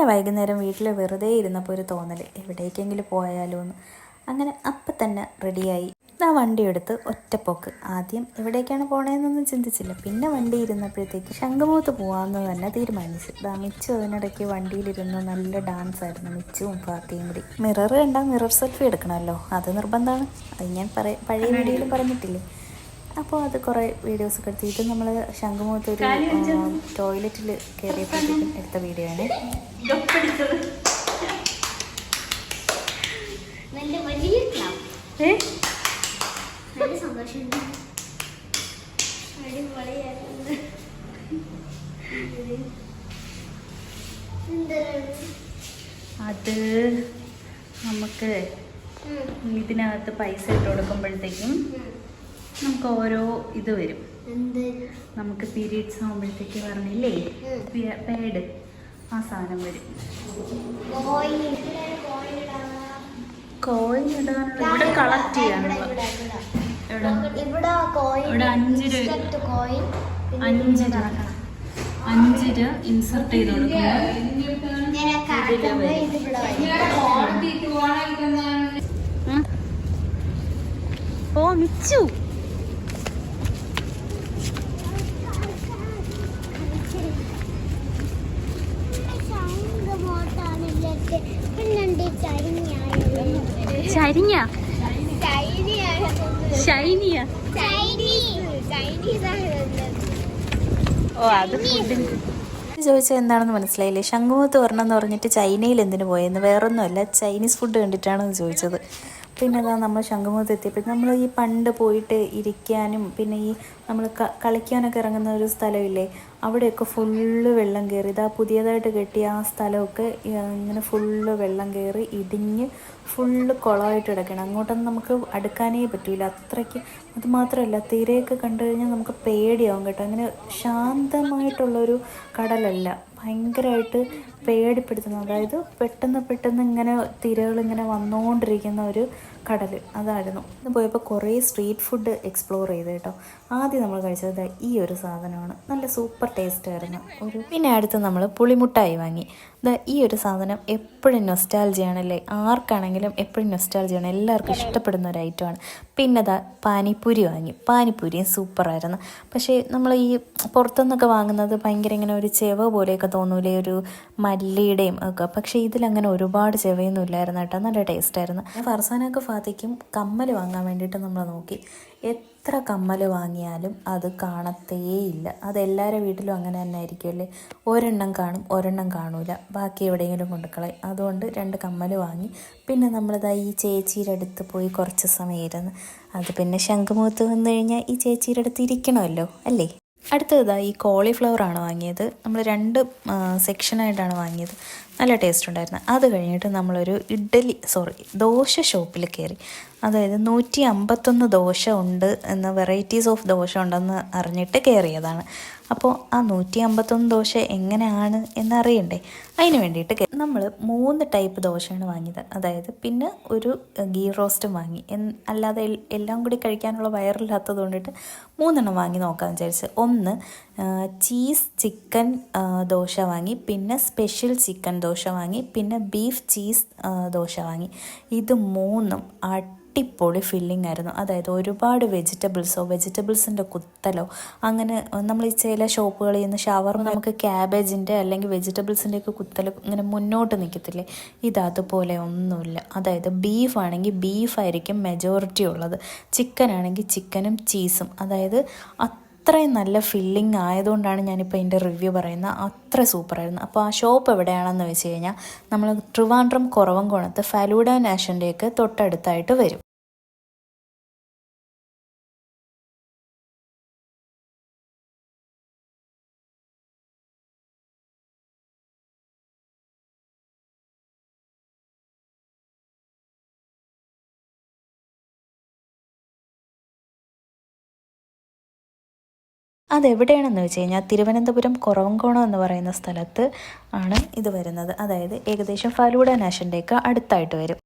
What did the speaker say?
ഇന്നലെ വൈകുന്നേരം വീട്ടിൽ വെറുതെ ഇരുന്നപ്പോൾ ഒരു തോന്നൽ എവിടേക്കെങ്കിലും പോയാലോ എന്ന് അങ്ങനെ അപ്പം തന്നെ റെഡിയായി. ആ വണ്ടി എടുത്ത് ഒറ്റപ്പോക്ക്. ആദ്യം എവിടേക്കാണ് പോണേന്നൊന്നും ചിന്തിച്ചില്ല. പിന്നെ വണ്ടി ഇരുന്നപ്പോഴത്തേക്ക് ശംഖുമുഖത്ത് പോകാമെന്ന് തന്നെ തീരുമാനിച്ചു. ദാ മിച്ചു അതിനിടയ്ക്ക് വണ്ടിയിലിരുന്ന് നല്ല ഡാൻസ് ആയിരുന്നു. മിച്ചും ഫാത്തിയും കൂടി. മിറർ കണ്ടാൽ മിറർ സെൽഫി എടുക്കണമല്ലോ. അത് നിർബന്ധമാണ്. അത് ഞാൻ പറയ പഴയ വീഡിയോയിൽ പറഞ്ഞിട്ടില്ലേ? അപ്പോൾ അത് കുറേ വീഡിയോസ് ഒക്കെ എടുത്ത്. ഇത് നമ്മൾ ശംഖുമുഖത്ത് ഒരു ടോയ്ലറ്റിൽ കയറിയപ്പോഴത്തേക്കും എടുത്ത വീഡിയോ ആണ്. അത് നമുക്ക് ഇതിനകത്ത് പൈസ ഇട്ട് കൊടുക്കുമ്പോഴത്തേക്കും നമുക്ക് ഓരോ ഇത് വരും. നമുക്ക് പീരീഡ്സ് ആകുമ്പോഴത്തേക്ക് പറഞ്ഞില്ലേ? പേഡ് ആ സാധനം വരും. കോയിൻ ഇടാനുള്ള ഇവിടെ കളക്ട് ചെയ്യാനുള്ള? ഇവിടെ കോയിൻ ഇവിടെ അഞ്ച് രൂപ. അഞ്ച് രൂപ. അഞ്ച് രൂപ ഇൻസർട്ട് ചെയ്ത് കൊടുക്കുക ഇങ്ങനെ ഇത് ഇവിടെ വരും. ഓ മിച്ചു. ചരിഞ്ഞ ഷൈനിയ ഓ അത് ചോദിച്ചത് എന്താണെന്ന് മനസ്സിലായില്ലേ? ശംഖുമുഖത്ത് വരണം എന്ന് പറഞ്ഞിട്ട് ചൈനയിൽ എന്തിനു പോയെന്ന്? വേറൊന്നുമല്ല ചൈനീസ് ഫുഡ് കണ്ടിട്ടാണെന്ന് ചോദിച്ചത്. പിന്നെ അതാ നമ്മൾ ശംഖുമുഖത്ത് എത്തിയപ്പോൾ നമ്മൾ ഈ പണ്ട് പോയിട്ട് ഇരിക്കാനും പിന്നെ ഈ നമ്മൾ കളിക്കാനൊക്കെ ഇറങ്ങുന്ന ഒരു സ്ഥലമില്ലേ അവിടെയൊക്കെ ഫുള്ള് വെള്ളം കയറി. ഇതാ പുതിയതായിട്ട് കെട്ടിയ ആ സ്ഥലമൊക്കെ ഇങ്ങനെ ഫുള്ള് വെള്ളം കയറി ഇടിഞ്ഞ് ഫുള്ള് കുളമായിട്ട് കിടക്കണം അങ്ങോട്ടൊന്നും നമുക്ക് അടുക്കാനേ പറ്റൂല. അത്രയ്ക്ക് അത് മാത്രമല്ല തിരയൊക്കെ കണ്ടു കഴിഞ്ഞാൽ നമുക്ക് പേടിയാവും കേട്ടോ. അങ്ങനെ ശാന്തമായിട്ടുള്ളൊരു കടലല്ല. ഭയങ്കരമായിട്ട് പേടിപ്പെടുത്തുന്ന. അതായത് പെട്ടെന്ന് പെട്ടെന്ന് ഇങ്ങനെ തിരകൾ ഇങ്ങനെ വന്നുകൊണ്ടിരിക്കുന്ന ഒരു കടൽ അതായിരുന്നു. ഇന്ന് പോയപ്പോൾ കുറേ സ്ട്രീറ്റ് ഫുഡ് എക്സ്പ്ലോർ ചെയ്ത് കേട്ടോ. ആദ്യം നമ്മൾ കഴിച്ചത് ഈ ഒരു സാധനമാണ്. നല്ല സൂപ്പർ ടേസ്റ്റ് ആയിരുന്നു. ഒരു പിന്നെ അടുത്ത് നമ്മൾ പുളിമുട്ടായി വാങ്ങി. ദാ ഈ ഒരു സാധനം എപ്പോഴും നൊസ്റ്റാൾജിയാണല്ലേ ആർക്കാണെങ്കിലും എപ്പോഴും നൊസ്റ്റാൾജിയാണ് എല്ലാവർക്കും ഇഷ്ടപ്പെടുന്ന ഒരു ഐറ്റമാണ് പിന്നെ ദാ പാനിപ്പൂരി വാങ്ങി. പാനിപ്പൂരിയും സൂപ്പറായിരുന്നു പക്ഷേ നമ്മൾ ഈ പുറത്തുനിന്നൊക്കെ വാങ്ങുന്നത് ഭയങ്കര ഇങ്ങനെ ഒരു ചെവ പോലെയൊക്കെ തോന്നൂലേ? ഒരു മല്ലിയുടെയും ഒക്കെ. പക്ഷേ ഇതിലങ്ങനെ ഒരുപാട് ചെവയൊന്നും ഇല്ലായിരുന്നു കേട്ടോ. നല്ല ടേസ്റ്റായിരുന്നു. ഫർസാനൊക്കെ ഫാത്തിക്കും കമ്മൽ വാങ്ങാൻ വേണ്ടിയിട്ട് നമ്മൾ നോക്കി. എത്ര കമ്മൽ വാങ്ങിയാലും അത് കാണത്തേയില്ല. അത് എല്ലാവരുടെ വീട്ടിലും അങ്ങനെ തന്നെ ആയിരിക്കുമല്ലേ ഒരെണ്ണം കാണും ഒരെണ്ണം കാണൂല. ബാക്കി എവിടെയെങ്കിലും കൊണ്ടുക്കളയും അതുകൊണ്ട് രണ്ട് കമ്മൽ വാങ്ങി. പിന്നെ നമ്മളിതാ ഈ ചേച്ചിയുടെ അടുത്ത് പോയി കുറച്ച് സമയം ഇരുന്ന് അത് പിന്നെ ശംഖുമുഖത്ത് വന്നു കഴിഞ്ഞാൽ ഈ ചേച്ചിയുടെ അടുത്ത് ഇരിക്കണമല്ലോ അല്ലേ? അടുത്തതാ ഈ കോളിഫ്ലവർ ആണ് വാങ്ങിയത്. നമ്മൾ രണ്ട് സെക്ഷനായിട്ടാണ് വാങ്ങിയത്. നല്ല ടേസ്റ്റ് ഉണ്ടായിരുന്നു. അത് കഴിഞ്ഞിട്ട് നമ്മളൊരു ഇഡ്ഡലി സോറി ദോശ ഷോപ്പിൽ കയറി അതായത് നൂറ്റി അമ്പത്തൊന്ന് ദോശ ഉണ്ട് എന്ന വെറൈറ്റീസ് ഓഫ് ദോശ ഉണ്ടെന്ന് അറിഞ്ഞിട്ട് കയറിയതാണ് അപ്പോൾ ആ നൂറ്റി അമ്പത്തൊന്ന് ദോശ എങ്ങനെയാണ് എന്നറിയണ്ടേ? അതിന് വേണ്ടിയിട്ട് നമ്മൾ മൂന്ന് ടൈപ്പ് ദോശയാണ് വാങ്ങിയത്. അതായത് പിന്നെ ഒരു ഗീ റോസ്റ്റും വാങ്ങി. അല്ലാതെ എല്ലാം കൂടി കഴിക്കാനുള്ള വയറില്ലാത്തത് കൊണ്ടിട്ട് മൂന്നെണ്ണം വാങ്ങി നോക്കാമെന്ന് വിചാരിച്ച്. ഒന്ന് ചീസ് ചിക്കൻ ദോശ വാങ്ങി. പിന്നെ സ്പെഷ്യൽ ചിക്കൻ ദോശ വാങ്ങി. പിന്നെ ബീഫ് ചീസ് ദോശ വാങ്ങി. ഇത് മൂന്നും അടിപൊളി ഫില്ലിംഗ് ആയിരുന്നു. അതായത് ഒരുപാട് വെജിറ്റബിൾസോ വെജിറ്റബിൾസിന്റെ കുത്തലോ അങ്ങനെ നമ്മൾ ഈ ചില ഷോപ്പുകളിൽ നിന്ന് ഷവർ നമുക്ക് ക്യാബേജിന്റെ അല്ലെങ്കിൽ വെജിറ്റബിൾസിന്റെ ഒക്കെ കുത്തൽ ഇങ്ങനെ മുന്നോട്ട് നിൽക്കത്തില്ലേ ഇത് അതുപോലെ ഒന്നുമില്ല. അതായത് ബീഫ് ആണെങ്കിൽ ബീഫായിരിക്കും മെജോറിറ്റി ഉള്ളത്. ചിക്കൻ ആണെങ്കിൽ ചിക്കനും ചീസും അതായത് അത്രയും നല്ല ഫില്ലിംഗ് ആയതുകൊണ്ടാണ് ഞാനിപ്പോൾ ഇതിന്റെ റിവ്യൂ പറയുന്നത്. അത്ര സൂപ്പറായിരുന്നു അപ്പോൾ ആ ഷോപ്പ് എവിടെയാണെന്ന് വെച്ച് കഴിഞ്ഞാൽ നമ്മൾ ട്രിവാൻഡ്രം കുറവൻകോണത്ത് ഫലൂഡ നാഷന്റെയൊക്കെ തൊട്ടടുത്തായിട്ട് വരും. അതെവിടെയാണെന്ന് വെച്ച് കഴിഞ്ഞാൽ തിരുവനന്തപുരം കുറവങ്കോണം എന്ന് പറയുന്ന സ്ഥലത്ത് ആണ് ഇത് വരുന്നത്. അതായത് ഏകദേശം ഫലൂഡ നാഷന്റെയൊക്കെ അടുത്തായിട്ട് വരും.